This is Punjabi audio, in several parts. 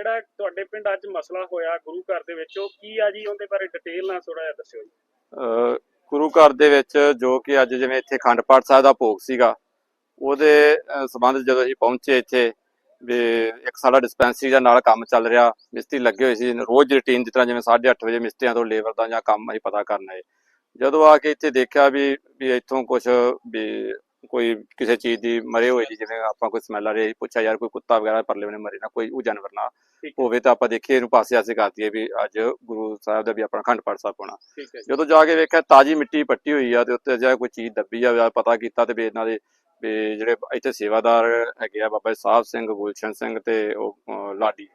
ਜਿਹੜਾ ਤੁਹਾਡੇ ਪਿੰਡ ਅੱਜ ਮਸਲਾ ਹੋਇਆ ਗੁਰੂ ਘਰ ਦੇ ਵਿੱਚ, ਉਹ ਕੀ ਆ ਜੀ? ਉਹਦੇ ਬਾਰੇ ਡਿਟੇਲ ਨਾਲ ਥੋੜਾ ਜਿਹਾ ਦੱਸਿਓ ਜੀ। ਗੁਰੂ ਘਰ ਦੇ ਵਿੱਚ ਜੋ ਕਿ ਅੱਜ ਜਿਵੇਂ ਇੱਥੇ ਅਖੰਡ ਪਾਠ ਸਾਹਿਬ ਦਾ ਭੋਗ ਸੀਗਾ, ਉਹਦੇ, ਅਹ ਜਦੋਂ ਅਸੀਂ ਪਹੁੰਚੇ ਇੱਥੇ, ਵੀ ਇੱਕ ਸਾਡਾ ਡਿਸਪੈਂਸਰੀ ਦਾ ਨਾਲ ਕੰਮ ਚੱਲ ਰਿਹਾ, ਮਿਸਤਰੀ ਲੱਗੇ ਹੋਏ ਸੀ ਰੋਜ਼ ਰੁਟੀਨ ਜਿਸ ਤਰ੍ਹਾਂ ਜਿਵੇਂ 8:30 ਵਜੇ ਮਿਸਤਰੀਆਂ ਤੋਂ ਲੇਬਰ ਦਾ ਜਾਂ ਕੰਮ ਅਸੀਂ ਪਤਾ ਕਰਨਾ ਆਏ। ਜਦੋਂ ਆ ਕੇ ਇੱਥੇ ਦੇਖਿਆ ਵੀ ਵੀ ਇੱਥੋਂ ਕੁਝ ਵੀ ਕੋਈ ਕਿਸੇ ਚੀਜ਼ ਦੀ ਮਰੇ ਹੋਏ ਜੀ ਜਿਵੇਂ ਆਪਾਂ ਕੋਈ ਸਮੈਲ ਆ ਰਹੀ ਪੁੱਛਿਆ ਯਾਰ ਕੋਈ ਕੁੱਤਾ ਵਗੈਰਾ ਪਰਲੇ ਬਨੇ ਮਰੇ ਨਾ ਕੋਈ ਉਹ ਜਾਨਵਰ ਨਾ ਹੋਵੇ ਤਾਂ ਆਪਾਂ ਦੇਖੀਏ ਇਹਨੂੰ ਪਾਸੇ ਆਸੇ ਕਰ ਦਈਏ ਵੀ ਅੱਜ ਗੁਰੂ ਸਾਹਿਬ ਦਾ ਵੀ ਆਪਣਾ ਅਖੰਡ ਪਾਠ ਸਾਹਿਬ ਹੋਣਾ। ਜਦੋਂ ਜਾ ਕੇ ਵੇਖਿਆ ਤਾਜੀ ਮਿੱਟੀ ਪੱਟੀ ਹੋਈ ਆ ਤੇ ਉੱਤੇ ਜਾ ਕੋਈ ਚੀਜ਼ ਦੱਬੀ ਆ ਪਤਾ ਕੀਤਾ ਤੇ ਵੀ ਇਹਨਾਂ ਦੇ ਵੀ ਜਿਹੜੇ ਇੱਥੇ ਸੇਵਾਦਾਰ ਹੈਗੇ ਆ ਬਾਬਾ ਸਾਹਿਬ ਸਿੰਘ ਗੁਲਸ਼ਨ ਸਿੰਘ ਤੇ ਉਹ ਲਾਡੀ।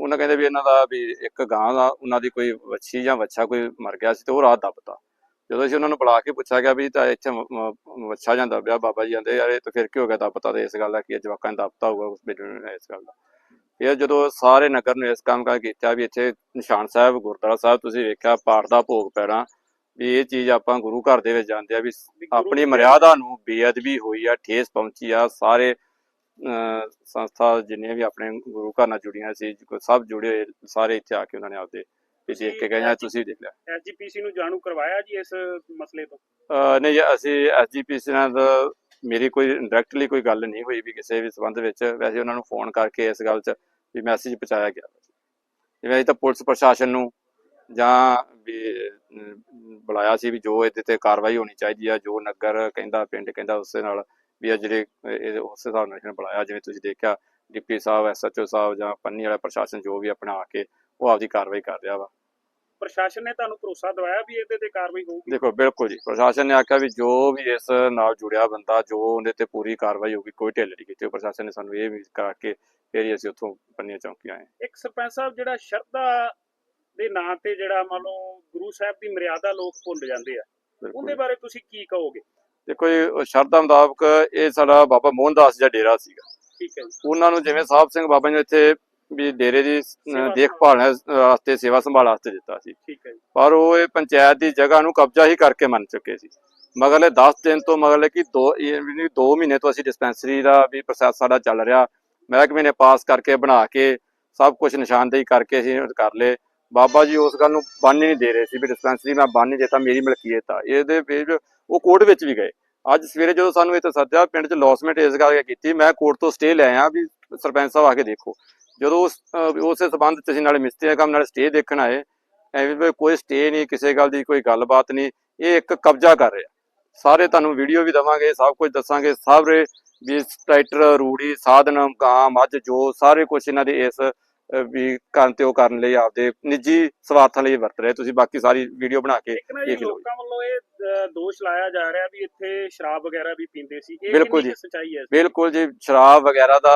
ਉਹਨਾਂ ਕਹਿੰਦੇ ਵੀ ਇਹਨਾਂ ਦਾ ਵੀ ਇੱਕ ਗਾਂ ਦਾ ਉਹਨਾਂ ਦੀ ਕੋਈ ਵੱਛੀ ਜਾਂ ਵੱਛਾ ਕੋਈ ਮਰ ਗਿਆ ਸੀ ਤੇ ਉਹ ਰਾਤ ਦੱਬਤਾ। ਜਦੋਂ ਅਸੀਂ ਉਹਨਾਂ ਨੂੰ ਬੁਲਾ ਕੇ ਪੁੱਛਿਆ ਗਿਆ ਵੀ ਤਾਂ ਇੱਥੇ ਵੱਛਾ ਜਾਂ ਦੱਬਿਆ ਬਾਬਾ ਜੀ ਕਹਿੰਦੇ ਯਾਰ ਇਹ ਤਾਂ ਫਿਰ ਕੀ ਹੋ ਗਿਆ ਦੱਬਤਾ ਤੇ ਇਸ ਗੱਲ ਦਾ ਕੀ ਜਵਾਕਾਂ ਨੇ ਦੱਬਤਾ ਹੋਊਗਾ ਉਸ ਬੇਟੇ ਨੇ ਇਸ ਗੱਲ ਦਾ? ਫਿਰ ਜਦੋਂ ਸਾਰੇ ਨਗਰ ਨੇ ਇਸ ਕੰਮ ਕਰ ਕੀਤਾ ਵੀ ਇੱਥੇ ਨਿਸ਼ਾਨ ਸਾਹਿਬ ਗੁਰਦੁਆਰਾ ਸਾਹਿਬ ਤੁਸੀਂ ਵੇਖਿਆ ਪਾਠ ਦਾ ਭੋਗ ਪੈਣਾ ਵੀ ਇਹ ਚੀਜ਼ ਆਪਾਂ ਗੁਰੂ ਘਰ ਦੇ ਵਿੱਚ ਜਾਂਦੇ ਆ ਵੀ ਆਪਣੀ ਮਰਿਆਦਾ ਨੂੰ ਬੇਅਦਬੀ ਹੋਈ ਆ ਠੇਸ ਪਹੁੰਚੀ ਆ ਸਾਰੇ ਸੰਸਥਾ ਜਿੰਨੀਆਂ ਵੀ ਆਪਣੇ ਗੁਰੂ ਘਰ ਨਾਲ ਜੁੜੀਆਂ ਸੀ ਸਭ ਜੁੜੇ ਹੋਏ ਸਾਰੇ ਇੱਥੇ ਆ ਕੇ ਉਹਨਾਂ ਨੇ ਆਪਦੇ ਵੀ ਦੇਖ ਕੇ ਗਏ ਤੁਸੀਂ ਦੇਖ ਲਿਆ। ਐਸਜੀਪੀਸੀ ਨੂੰ ਜਾਣੂ ਕਰਵਾਇਆ ਜੀ ਇਸ ਮਸਲੇ ਤੋਂ? ਅਹ, ਨਹੀਂ ਅਸੀਂ ਐਸਜੀਪੀਸੀ ਨਾਲ ਮੇਰੀ ਕੋਈ ਡਾਇਰੈਕਟਲੀ ਕੋਈ ਗੱਲ ਨਹੀਂ ਹੋਈ ਵੀ ਕਿਸੇ ਵੀ ਸੰਬੰਧ ਵਿੱਚ। ਵੈਸੇ ਉਹਨਾਂ ਨੂੰ ਫੋਨ ਕਰਕੇ ਇਸ ਗੱਲ 'ਚ ਵੀ ਮੈਸੇਜ ਪਹੁੰਚਾਇਆ ਗਿਆ। ਜਿਵੇਂ ਅਸੀਂ ਤਾਂ ਪੁਲਿਸ ਪ੍ਰਸ਼ਾਸਨ ਨੂੰ ਜਾਂ ਵੀ ਅਮ, ਬੁਲਾਇਆ ਸੀ ਵੀ ਜੋ ਇਹਦੇ ਤੇ ਕਾਰਵਾਈ ਹੋਣੀ ਚਾਹੀਦੀ ਆ ਜੋ ਨਗਰ ਕਹਿੰਦਾ ਪਿੰਡ ਕਹਿੰਦਾ ਉਸੇ ਨਾਲ ਵੀ ਆ ਜਿਹੜੇ ਇਹ ਉਸ ਹਿਸਾਬ ਨਾਲ ਇਹਨਾਂ ਬੁਲਾਇਆ। ਜਿਵੇਂ ਤੁਸੀਂ ਦੇਖਿਆ ਡਿਪਟੀ ਸਾਹਿਬ ਐਸਐਚਓ ਸਾਹਿਬ ਜਾਂ ਪੰਨੀ ਵਾਲਾ ਪ੍ਰਸ਼ਾਸਨ ਜੋ ਵੀ ਆਪਣਾ ਆ ਕੇ ਉਹ ਆਪਦੀ ਕਾਰਵਾਈ ਕਰ ਰਿਹਾ ਵਾ। ਪ੍ਰਸ਼ਾਸਨ ਨੇ ਤੁਹਾਨੂੰ ਭਰੋਸਾ ਦਿਵਾਇਆ ਵੀ ਇਹਦੇ ਤੇ ਕਾਰਵਾਈ ਹੋਊਗੀ? ਦੇਖੋ ਬਿਲਕੁਲ ਜੀ। ਪ੍ਰਸ਼ਾਸਨ ਨੇ ਆਖਿਆ ਵੀ ਜੋ ਵੀ ਇਸ ਨਾਲ ਜੁੜਿਆ ਬੰਦਾ ਜੋ ਉਹਦੇ ਤੇ ਪੂਰੀ ਕਾਰਵਾਈ ਹੋਊਗੀ ਕੋਈ ਢਿੱਲ ਨਹੀਂ ਕੀਤੀ। ਪ੍ਰਸ਼ਾਸਨ ਨੇ ਸਾਨੂੰ ਇਹ ਵੀ ਕਰਾ ਕੇ ਫਿਰ ਅਸੀਂ ਉੱਥੋਂ ਪੰਨੀਆਂ ਚੌਂਕੀਆਂ ਆਏ। ਇੱਕ ਸਰਪੰਚ ਸਾਹਿਬ ਜਿਹੜਾ ਸ਼ਰਧਾ ਦੇ ਨਾਂ ਤੇ ਜਿਹੜਾ ਮੰਨ ਲਓ ਗੁਰੂ ਸਾਹਿਬ ਦੀ ਮਰਿਆਦਾ ਲੋਕ ਭੁੱਲ ਜਾਂਦੇ ਆ ਉਹਦੇ ਬਾਰੇ ਤੁਸੀਂ ਕੀ ਕਹੋਗੇ? ਦੇਖੋ ਇਹ ਸ਼ਰਧਾ ਮੁਤਾਬਕ ਇਹ ਸਾਡਾ ਬਾਬਾ ਮੋਹਨ ਦਾਸ ਦਾ ਡੇਰਾ ਸੀਗਾ। ਠੀਕ ਹੈ ਜੀ। ਉਹਨਾਂ ਨੂੰ ਜਿਵੇਂ ਸਾਹਿਬ ਸਿੰਘ ਬਾਬਾ ਜੀ ਨੂੰ ਇੱਥੇ ਵੀ ਡੇਰੇ ਦੀ ਦੇਖਭਾਲ ਵਾਸਤੇ ਸੇਵਾ ਸੰਭਾਲ ਵਾਸਤੇ ਦਿੱਤਾ ਸੀ। ਠੀਕ ਹੈ ਜੀ। ਪਰ ਉਹ ਇਹ ਪੰਚਾਇਤ ਦੀ ਜਗ੍ਹਾ ਨੂੰ ਕਬਜ਼ਾ ਹੀ ਕਰਕੇ ਮੰਨ ਚੁੱਕੇ ਸੀ। ਮਗਰਲੇ 10 ਦਿਨ ਤੋਂ ਮਗਰਲੇ ਕਿ 2 2 ਮਹੀਨੇ ਤੋਂ ਅਸੀਂ ਡਿਸਪੈਂਸਰੀ ਦਾ ਵੀ ਪ੍ਰੋਸੈਸ ਸਾਡਾ ਚੱਲ ਰਿਹਾ। ਮਹਿਕਮੇ ਨੇ ਪਾਸ ਕਰਕੇ ਬਣਾ ਕੇ ਸਭ ਕੁਝ ਨਿਸ਼ਾਨਦੇਹੀ ਕਰਕੇ ਅਸੀਂ ਕਰ ਲਏ। ਬਾਬਾ ਜੀ ਉਸ ਗੱਲ ਨੂੰ ਬੰਨ ਨਹੀਂ ਦੇ ਰਹੇ ਸੀ ਵੀ ਡਿਸਪੈਂਸਰੀ ਮੈਂ ਬੰਨ ਨਹੀਂ ਦਿੱਤਾ ਮੇਰੀ ਮਲਕੀਅਤ ਆ। ਇਹਦੇ ਵਿੱਚ ਉਹ ਕੋਰਟ ਵਿੱਚ ਵੀ ਗਏ। ਅੱਜ ਸਵੇਰੇ ਜਦੋਂ ਸਾਨੂੰ ਇੱਥੇ ਸੱਦਿਆ ਪਿੰਡ 'ਚ ਲੌਸਮੈਂਟ ਇਸ ਕਰਕੇ ਕੀਤੀ ਮੈਂ ਕੋਰਟ ਤੋਂ ਸਟੇ ਲੈ ਆਇਆ ਵੀ ਸਰਪੰਚ ਸਾਹਿਬ ਆ ਕੇ ਦੇਖੋ। ਜਦੋਂ ਉਸ ਉਸੇ ਸਬੰਧ 'ਚ ਅਸੀਂ ਨਾਲੇ ਮਿਸਤਰੀ ਦਾ ਕੰਮ ਨਾਲੇ ਸਟੇ ਦੇਖਣ ਆਏ ਐਵੇਂ ਵੀ ਕੋਈ ਸਟੇ ਨਹੀਂ ਕਿਸੇ ਗੱਲ ਦੀ ਕੋਈ ਗੱਲਬਾਤ ਨਹੀਂ ਇਹ ਇੱਕ ਕਬਜ਼ਾ ਕਰ ਰਿਹਾ। ਸਾਰੇ ਤੁਹਾਨੂੰ ਵੀਡੀਓ ਵੀ ਦਵਾਂਗੇ ਸਭ ਕੁਝ ਦੱਸਾਂਗੇ ਸਾਰੇ ਵੀ ਟਰੈਕਟਰ ਰੂੜੀ ਸਾਧਨ ਗਾਂ ਮੱਝ ਜੋ ਸਾਰੇ ਕੁਝ ਇਹਨਾਂ ਦੇ ਇਸ ਵੀ ਕਰਨ ਤੇ ਉਹ ਕਰਨ ਲਈ ਆਪਦੇ ਨਿੱਜੀ ਸਵਾਰਥਾਂ ਲਈ ਵਰਤ ਰਹੇ। ਤੁਸੀਂ ਬਾਕੀ ਸਾਰੀ ਵੀਡੀਓ ਬਣਾ ਕੇ ਦੇਖ ਲਓ। ਲੋਕਾਂ ਵੱਲੋਂ ਇਹ ਦੋਸ਼ ਲਾਇਆ ਜਾ ਰਿਹਾ ਵੀ ਇੱਥੇ ਸ਼ਰਾਬ ਵਗੈਰਾ ਵੀ ਪੀਂਦੇ ਸੀ। ਇਹ ਬਿਲਕੁਲ ਜੀ। ਸੱਚਾਈ ਹੈ ਬਿਲਕੁਲ ਜੀ ਸ਼ਰਾਬ ਵਗੈਰਾ ਦਾ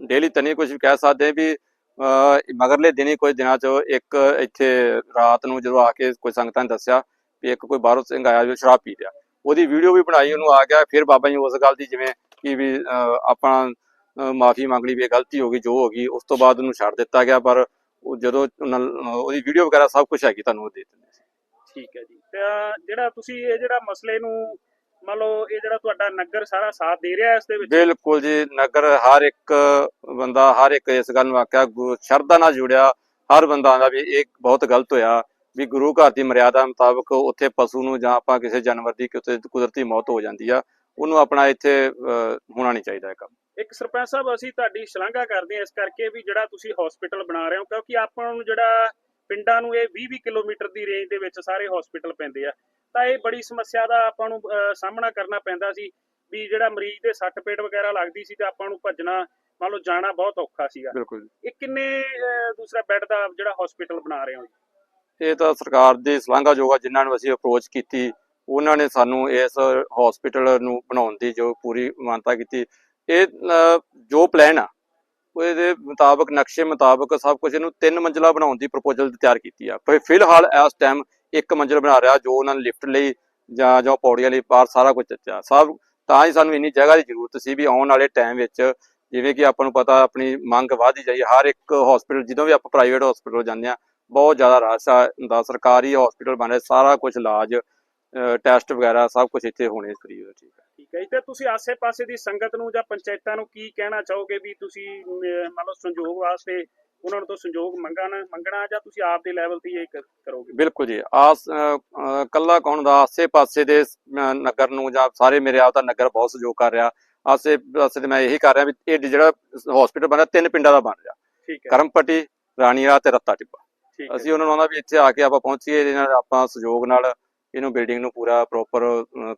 ਡੇਲੀ ਤਾਂ ਨਹੀਂ ਕੁਝ ਕਹਿ ਸਕਦੇ ਵੀ ਮਗਰਲੇ ਦਿਨੀ ਕੁਝ ਦਿਨਾਂ ਚ ਇੱਕ ਇੱਥੇ ਰਾਤ ਨੂੰ ਜਦੋਂ ਆ ਕੇ ਕੋਈ ਸੰਗਤਾਂ ਨੇ ਦੱਸਿਆ ਵੀ ਇੱਕ ਕੋਈ ਬਾਹਰੋਂ ਸਿੰਘ ਆਇਆ ਜੋ ਸ਼ਰਾਬ ਪੀ ਰਿਹਾ। ਉਹਦੀ ਵੀਡੀਓ ਵੀ ਬਣਾਈ, ਉਹਨੂੰ ਆ ਗਿਆ, ਫਿਰ ਬਾਬਾ ਜੀ ਉਸ ਗੱਲ ਦੀ ਜਿਵੇਂ ਕਿ ਵੀ ਆਪਾਂ ਮਾਫੀ ਮੰਗ ਲਈ ਵੀ ਗਲਤੀ ਹੋ ਗਈ, ਜੋ ਹੋ ਗਈ, ਉਸ ਤੋਂ ਬਾਅਦ ਉਹਨੂੰ ਛੱਡ ਦਿੱਤਾ ਗਿਆ, ਪਰ ਉਹ ਜਦੋਂ ਉਹਦੀ ਵੀਡੀਓ ਵਗੈਰਾ ਸਭ ਕੁਝ ਹੈਗੀ, ਤੁਹਾਨੂੰ ਉਹ ਦੇ ਦਿੰਦੇ ਠੀਕ ਹੈ ਜੀ। ਤੇ ਜਿਹੜਾ ਤੁਸੀਂ ਇਹ ਜਿਹੜਾ ਮਸਲੇ ਨੂੰ ਮੰਨ ਲਓ ਇਹ ਜਿਹੜਾ ਤੁਹਾਡਾ ਨਗਰ ਸਾਰਾ ਸਾਥ ਦੇ ਰਿਹਾ ਇਸ ਦੇ ਵਿੱਚ? ਬਿਲਕੁਲ ਜੀ ਨਗਰ ਹਰ ਇੱਕ ਬੰਦਾ ਹਰ ਇੱਕ ਇਸ ਗੱਲ ਨੂੰ ਆਖਿਆ ਸ਼ਰਧਾ ਨਾਲ ਜੁੜਿਆ ਹਰ ਬੰਦਾ ਆਂਦਾ ਵੀ ਇਹ ਬਹੁਤ ਗਲਤ ਹੋਇਆ ਵੀ ਗੁਰੂ ਘਰ ਦੀ ਮਰਿਆਦਾ ਮੁਤਾਬਕ ਉੱਥੇ ਪਸ਼ੂ ਨੂੰ ਜਾਂ ਆਪਾਂ ਕਿਸੇ ਜਾਨਵਰ ਦੀ ਕਿਤੇ ਕੁਦਰਤੀ ਮੌਤ ਹੋ ਜਾਂਦੀ ਆ ਉਹਨੂੰ ਆਪਣਾ ਇੱਥੇ ਹੋਣਾ ਨਹੀਂ ਚਾਹੀਦਾ ਇਹ ਕੰਮ। ਇੱਕ ਸਰਪੰਚ ਸਾਹਿਬ ਅਸੀਂ ਤੁਹਾਡੀ ਸ਼ਲਾਘਾ ਕਰਦੇ ਹਾਂ ਇਸ ਕਰਕੇ ਵੀ ਜਿਹੜਾ ਤੁਸੀਂ ਹਸਪੀਟਲ ਬਣਾ ਰਹੇ ਹੋ ਕਿਉਂਕਿ ਆਪਾਂ ਨੂੰ ਜਿਹੜਾ ਪਿੰਡਾਂ ਨੂੰ ਇਹ 20-20 ਕਿਲੋਮੀਟਰ ਦੀ ਰੇਂਜ ਦੇ ਵਿੱਚ ਸਾਰੇ ਹਸਪੀਟਲ ਪੈਂਦੇ ਆ। ਤਾਂ ਇਹ ਬੜੀ ਸਮੱਸਿਆ ਦਾ ਆਪਾਂ ਨੂੰ ਸਾਹਮਣਾ ਕਰਨਾ ਪੈਂਦਾ ਸੀ ਵੀ ਜਿਹੜਾ ਮਰੀਜ਼ ਦੇ ਸੱਟ ਪੇਟ ਵਗੈਰਾ ਲੱਗਦੀ ਸੀ ਤੇ ਆਪਾਂ ਨੂੰ ਭੱਜਣਾ ਮੰਨ ਲਓ ਜਾਣਾ ਬਹੁਤ ਔਖਾ ਸੀਗਾ। ਬਿਲਕੁਲ ਇਹ ਕਿੰਨੇ ਦੂਸਰਾ ਬੈੱਡ ਦਾ ਜਿਹੜਾ ਹਸਪੀਟਲ ਬਣਾ ਰਹੇ ਹੋ ਇਹ ਤਾਂ ਸਰਕਾਰ ਦੀ ਸ਼ਲਾਘਾਯੋਗ ਆ ਜਿਨ੍ਹਾਂ ਨੂੰ ਅਸੀਂ ਅਪਰੋਚ ਕੀਤੀ ਉਹਨਾਂ ਨੇ ਸਾਨੂੰ ਇਸ ਹਸਪੀਟਲ ਨੂੰ ਬਣਾਉਣ ਦੀ ਜੋ ਪੂਰੀ ਮਾਨਤਾ ਕੀਤੀ। ਇਹ ਜੋ ਪਲਾਨ ਆ ਉਹਦੇ ਮੁਤਾਬਕ, ਨਕਸ਼ੇ ਮੁਤਾਬਕ ਸਭ ਕੁਝ ਇਹਨੂੰ ਤਿੰਨ ਮੰਜ਼ਲਾ ਬਣਾਉਣ ਦੀ ਪ੍ਰਪੋਜ਼ਲ ਤਿਆਰ ਕੀਤੀ ਆ। ਪਰ ਫਿਲਹਾਲ ਇਸ ਟਾਈਮ ਇੱਕ ਮੰਜ਼ਿਲ ਬਣਾ ਰਿਹਾ ਜੋ ਉਹਨਾਂ ਨੇ ਲਿਫਟ ਲਈ ਜਾਂ ਜੋ ਪੌੜੀਆਂ ਲਈ ਬਾਹਰ ਸਾਰਾ ਕੁਝ ਚੱਚਾ ਸਭ ਤਾਂ ਹੀ ਸਾਨੂੰ ਇੰਨੀ ਜਗ੍ਹਾ ਦੀ ਜ਼ਰੂਰਤ ਸੀ ਵੀ ਆਉਣ ਵਾਲੇ ਟਾਈਮ ਵਿੱਚ ਜਿਵੇਂ ਕਿ ਆਪਾਂ ਨੂੰ ਪਤਾ ਆਪਣੀ ਮੰਗ ਵਧਦੀ ਜਾਈ, ਹਰ ਇੱਕ ਹਸਪੀਟਲ ਜਦੋਂ ਵੀ ਆਪਾਂ ਪ੍ਰਾਈਵੇਟ ਹਸਪੀਟਲ ਜਾਂਦੇ ਆ, ਬਹੁਤ ਜ਼ਿਆਦਾ ਰਸ਼ ਆ ਸਰਕਾਰੀ ਹਸਪੀਟਲ ਬਣ ਰਿਹਾ, ਸਾਰਾ ਕੁਝ ਇਲਾਜ ਟੈਸਟ ਵਗੈਰਾ ਸਭ ਕੁਝ ਇੱਥੇ ਹੋਣੇ ਫ੍ਰੀ ਹੈ ਠੀਕ ਹੈ ਠੀਕ ਹੈ ਜੀ। ਤੇ ਤੁਸੀਂ ਆਸੇ-ਪਾਸੇ ਦੀ ਸੰਗਤ ਨੂੰ ਜਾਂ ਪੰਚਾਇਤਾਂ ਨੂੰ ਕੀ ਕਹਿਣਾ ਚਾਹੋਗੇ ਵੀ ਤੁਸੀਂ ਮੰਨ ਲਓ ਸੰਯੋਗ ਵਾਸਤੇ ਉਹਨਾਂ ਨੂੰ ਤੋਂ ਸੰਯੋਗ ਮੰਗਣਾ ਮੰਗਣਾ ਜਾਂ ਤੁਸੀਂ ਆਪ ਦੇ ਲੈਵਲ ਤੇ ਇਹ ਕਰੋਗੇ? ਬਿਲਕੁਲ ਜੀ। ਆਸ ਕੱਲਾ ਕੌਣ ਦਾ? ਆਸੇ ਪਾਸੇ ਦੇ ਨਗਰ ਨੂੰ ਜਾਂ ਸਾਰੇ ਮੇਰੇ ਆਪ ਦਾ ਨਗਰ ਬਹੁਤ ਸਹਿਯੋਗ ਕਰ ਰਿਹਾ। ਆਸੇ ਪਾਸੇ ਤੇ ਮੈਂ ਇਹੀ ਕਰ ਰਿਹਾ ਵੀ ਇਹ ਜਿਹੜਾ ਹਸਪੀਟਲ ਬਣ ਤਿੰਨ ਪਿੰਡਾਂ ਦਾ ਬਣ ਰਿਹਾ। ਠੀਕ ਹੈ। ਕਰਮਪੱਟੀ ਰਾਣੀਆ ਤੇ ਰੱਤਾ ਟਿੱਬਾ। ਅਸੀਂ ਉਹਨਾਂ ਨੂੰ ਆਉਂਦਾ ਵੀ ਇੱਥੇ ਆ ਕੇ ਆਪਾਂ ਪਹੁੰਚੀਏ ਨਾਲ ਆਪਾਂ ਸਹਿਯੋਗ ਨਾਲ ਇਹਨੂੰ ਬਿਲਡਿੰਗ ਨੂੰ ਪੂਰਾ ਪ੍ਰੋਪਰ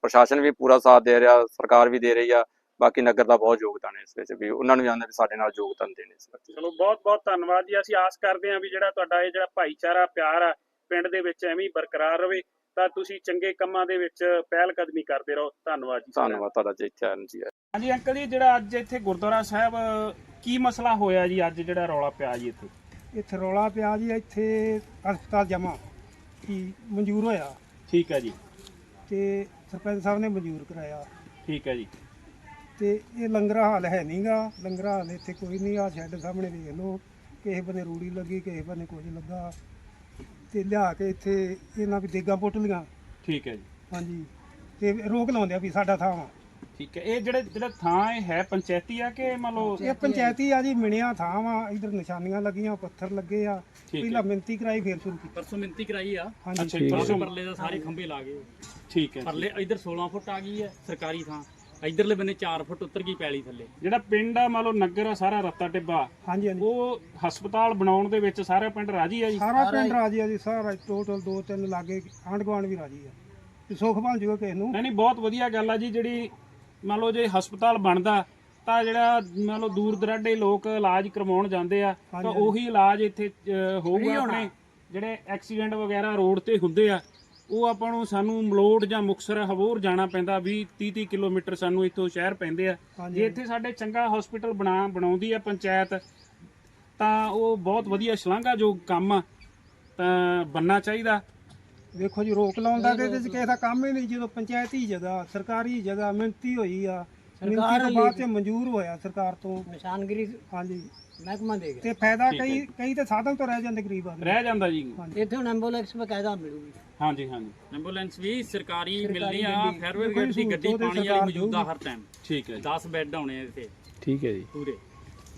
ਪ੍ਰਸ਼ਾਸਨ ਵੀ ਪੂਰਾ ਸਾਥ ਦੇ ਰਿਹਾ ਸਰਕਾਰ ਵੀ ਦੇ ਰਹੀ ਆ ਬਾਕੀ ਨਗਰ ਦਾ ਬਹੁਤ ਯੋਗਦਾਨ ਹੈ ਇਸ ਵਿੱਚ ਵੀ ਉਹਨਾਂ ਨੂੰ ਆਉਂਦਾ ਵੀ ਸਾਡੇ ਨਾਲ ਯੋਗਦਾਨ ਦੇਣ ਇਸ ਵਿੱਚ ਚਲੋ ਬਹੁਤ ਬਹੁਤ ਧੰਨਵਾਦ ਜੀ ਅਸੀਂ ਆਸ ਕਰਦੇ ਹਾਂ ਵੀ ਜਿਹੜਾ ਤੁਹਾਡਾ ਇਹ ਜਿਹੜਾ ਭਾਈਚਾਰਾ ਪਿਆਰ ਆ ਪਿੰਡ ਦੇ ਵਿੱਚ ਐਵੇਂ ਹੀ ਬਰਕਰਾਰ ਰਵੇ ਤਾਂ ਤੁਸੀਂ ਚੰਗੇ ਕੰਮਾਂ ਦੇ ਵਿੱਚ ਪਹਿਲ ਕਦਮੀ ਕਰਦੇ ਰਹੋ। ਧੰਨਵਾਦ ਜੀ। ਧੰਨਵਾਦ ਤੁਹਾਡਾ ਜੀ ਆਉਣ ਜੀ। ਹਾਂਜੀ ਅੰਕਲ ਜੀ ਜਿਹੜਾ ਅੱਜ ਇੱਥੇ ਗੁਰਦੁਆਰਾ ਸਾਹਿਬ ਕੀ ਮਸਲਾ ਹੋਇਆ ਜੀ ਅੱਜ ਜਿਹੜਾ ਰੌਲਾ ਪਿਆ ਜੀ ਇੱਥੇ? ਇੱਥੇ ਰੌਲਾ ਪਿਆ ਜੀ ਇੱਥੇ ਹਸਪਤਾਲ ਜਮਾ ਕੀ ਮਨਜ਼ੂਰ ਹੋਇਆ। ਠੀਕ ਹੈ ਜੀ। ਤੇ ਸਰਪੰਚ ਸਾਹਿਬ ਨੇ ਮਨਜ਼ੂਰ ਕਰਾਇਆ। ਠੀਕ ਹੈ ਜੀ। ਤੇ ਇਹ ਲੰਗਰਾ ਹਾਲ ਹੈ ਨਹੀਂਗਾ ਲੰਗਰਾ ਹਾਲ ਇੱਥੇ ਕੋਈ ਨਹੀਂ ਆ। ਸ਼ੈੱਡ ਸਾਹਮਣੇ ਵੇਖ ਲਓ। ਕਿਸੇ ਬੰਨੇ ਰੂੜੀ ਲੱਗੀ ਕਿਸੇ ਬੰਨੇ ਕੁਝ ਲੱਗਾ। ਤੇ ਲਿਆ ਕੇ ਇੱਥੇ ਇਹਨਾਂ ਵੀ ਦੇਗਾਂ ਪੁੱਟ ਲੀਆਂ। ਠੀਕ ਹੈ ਜੀ। ਹਾਂਜੀ। ਤੇ ਰੋਕ ਲਾਉਂਦੇ ਆ ਵੀ ਸਾਡਾ ਥਾਂ ਵਾ। ਠੀਕ ਹੈ ਇਹ ਜਿਹੜੇ ਜਿਹੜਾ ਥਾਂ ਇਹ ਹੈ ਪੰਚਾਇਤੀ ਆ ਕਿ ਮੰਨ ਲਓ ਇਹ ਪੰਚਾਇਤੀ ਆ ਜੀ ਮਿਣਿਆ ਥਾਂ ਵਾ ਇਧਰ ਨਿਸ਼ਾਨੀਆਂ ਲੱਗੀਆਂ ਪੱਥਰ ਲੱਗੇ ਆ। ਪਹਿਲਾਂ ਮਿੰਤੀ ਕਰਾਈ ਫੇਰ ਸ਼ੁਰੂ ਕੀਤੀ। ਪਰਸੋਂ ਮਿੰਤੀ ਕਰਾਈ ਆ। ਹਾਂਜੀ। ਅੱਛਾ ਪਰਸੋਂ ਪਰਲੇ ਦਾ ਸਾਰੇ ਖੰਭੇ ਲਾ ਗਏ। ਠੀਕ ਹੈ। ਪਰਲੇ ਇਧਰ 16 ਫੁੱਟ ਆ ਗਈ ਹੈ ਸਰਕਾਰੀ ਥਾਂ। ਇਧਰਲੇ ਬੰਨੇ 4 ਫੁੱਟ ਉੱਤਰ ਗਈ ਪੈਲੀ ਥੱਲੇ। ਜਿਹੜਾ ਪਿੰਡ ਆ ਮੰਨ ਲਓ ਨਗਰ ਆ ਸਾਰਾ ਰੱਤਾ ਟਿੱਬਾ। ਹਾਂਜੀ ਹਾਂਜੀ। ਉਹ ਹਸਪਤਾਲ ਬਣਾਉਣ ਦੇ ਵਿੱਚ ਸਾਰਾ ਪਿੰਡ ਰਾਜੀ ਆ ਜੀ? ਸਾਰਾ ਪਿੰਡ ਰਾਜੀ ਆ ਜੀ ਸਾਰਾ ਟੋਟਲ ਦੋ ਤਿੰਨ ਲਾਗੇ ਆਂਢ ਗੁਆਂਢ ਵੀ ਰਾਜੀ ਆ। ਤੇ ਸੁੱਖ ਬਣ ਜੂਗਾ ਕਿਸੇ ਨੂੰ। ਨਹੀਂ ਨਹੀਂ ਬਹੁਤ ਵਧੀਆ ਗੱਲ ਆ ਜੀ ਜਿਹੜੀ ਮੰਨ ਲਓ ਜੇ ਹਸਪਤਾਲ ਬਣਦਾ ਤਾਂ ਜਿਹੜਾ ਮੰਨ ਲਓ ਦੂਰ ਦਰਾਡੇ ਲੋਕ ਇਲਾਜ ਕਰਵਾਉਣ ਜਾਂਦੇ ਆ ਤਾਂ। ਉਹੀ ਇਲਾਜ ਇੱਥੇ ਅਹ, ਹੋਊਗਾ ਆਪਣੇ ਜਿਹੜੇ ਐਕਸੀਡੈਂਟ ਵਗੈਰਾ ਰੋਡ ਤੇ ਹੁੰਦੇ ਆ ਉਹ ਆਪਾਂ ਨੂੰ ਸਾਨੂੰ ਮਲੋਟ ਜਾਂ ਮੁਕਸਰ ਹਬੋਰ ਜਾਣਾ ਪੈਂਦਾ 20 30 30 ਕਿਲੋਮੀਟਰ ਸਾਨੂੰ ਇੱਥੋਂ ਸ਼ਹਿਰ ਪੈਂਦੇ ਆ। ਜੇ ਇੱਥੇ ਸਾਡੇ ਚੰਗਾ ਹਸਪੀਟਲ ਬਣਾ ਬਣਾਉਂਦੀ ਆ ਪੰਚਾਇਤ ਤਾਂ ਉਹ ਬਹੁਤ ਵਧੀਆ ਸ਼ਲਾਘਾਯੋਗ ਕੰਮ ਆ ਤਾਂ ਬੰਨਾ ਚਾਹੀਦਾ ਵੇਖੋ ਜੀ ਰੋਕ ਲਾਉਣ ਦਾ ਤੇ ਇਹਦੇ ਚ ਕਿਸੇ ਦਾ ਕੰਮ ਹੀ ਨਹੀਂ। ਜਦੋਂ ਪੰਚਾਇਤੀ ਜਗ੍ਹਾ ਸਰਕਾਰੀ ਜਗ੍ਹਾ ਮਿਹਨਤੀ ਹੋਈ ਆ ਮਿਹਨਤੀ ਤੋਂ ਬਾਅਦ ਤੇ ਮਨਜ਼ੂਰ ਹੋਇਆ ਸਰਕਾਰ ਤੋਂ। ਨਿਸ਼ਾਨਗਿਰੀ ਹਾਂਜੀ। ਮਹਿਕਮਾ ਦੇ ਗਿਆ। ਤੇ ਫਾਇਦਾ ਕਈ ਕਈ ਤੇ ਸਾਧਨ ਤੋਂ ਰਹਿ ਜਾਂਦੇ ਗਰੀਬ ਆਦਮੀ। ਰਹਿ ਜਾਂਦਾ ਜੀ। ਇੱਥੇ ਹੁਣ ਐਂਬੂਲੈਂਸ ਬਕਾਇਦਾ ਮਿਲੂਗੀ। ਹਾਂਜੀ ਹਾਂਜੀ। ਐਂਬੂਲੈਂਸ ਵੀ ਸਰਕਾਰੀ ਸਰਕਾਰੀ ਮਿਲਣੀ ਆ ਗੱਡੀ। ਫਾਇਰ ਕੋਈ ਬ੍ਰਿਗੇਡ ਦੀ ਗੱਡੀ ਪਾਣੀ ਸਰਕਾਰ ਵਾਲੀ ਮੌਜੂਦਾ। ਹਰ ਟਾਈਮ ਠੀਕ ਹੈ ਜੀ। 10 ਬੈੱਡ ਹੋਣੇ ਆ ਇੱਥੇ। ਠੀਕ ਹੈ ਜੀ। ਪੂਰੇ।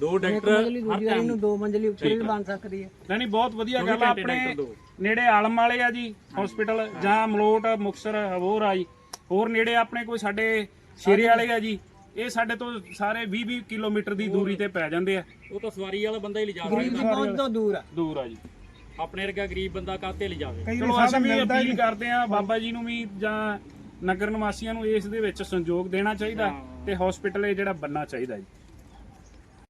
ਦੋ ਡਾਕਟਰ ਦੂਜੀ ਵਾਲੀ ਟਾਈਮ ਨੂੰ ਦੋ ਮੰਜ਼ਲੀ ਉੱਪਰ ਵੀ। ਬਣ ਸਕਦੀ ਹੈ। ਨਹੀਂ ਨਹੀਂ ਬਹੁਤ ਵਧੀਆ ਗੱਲ ਆ ਆਪਣੇ। ਨੇੜੇ ਆਲਮ ਵਾਲੇ ਆ ਜੀ ਹਸਪੀਟਲ ਜਾਂ ਮਲੋਟ ਮੁਕਸਰ ਹਬੋਰ ਆ ਜੀ। ਹੋਰ ਨੇੜੇ ਆਪਣੇ ਕੋਈ ਸਾਡੇ ਸ਼ੇਰੇ ਵਾਲੇ ਆ ਜੀ ਇਹ ਸਾਡੇ ਤੋਂ ਸਾਰੇ 20 20 ਕਿਲੋਮੀਟਰ ਦੀ ਦੂਰੀ ਤੇ ਪੈ ਜਾਂਦੇ ਆ। ਉਹ ਤਾਂ ਸਵਾਰੀ ਵਾਲਾ ਬੰਦਾ ਹੀ ਲਿਜਾ ਗਰੀਬ ਦੀ ਸਕਦਾ ਪਹੁੰਚ ਤੋਂ ਦੂਰ ਆ। ਦੂਰ ਆ ਜੀ। ਆਪਣੇ ਵਰਗਾ ਗਰੀਬ ਬੰਦਾ ਕਾਤੇ ਲਿਜਾਵੇ? ਕਈ ਚਲੋ ਅਸੀਂ ਵੀ ਅਪੀਲ ਕਰਦੇ ਆ ਬਾਬਾ ਜੀ ਨੂੰ ਵੀ ਜਾਂ ਨਗਰ ਨਿਵਾਸੀਆਂ ਨੂੰ ਇਸ ਦੇ ਵਿੱਚ ਸੰਯੋਗ ਦੇਣਾ ਚਾਹੀਦਾ। ਤੇ ਹਸਪੀਟਲ ਇਹ ਜਿਹੜਾ ਬੰਨਣਾ ਚਾਹੀਦਾ ਜੀ।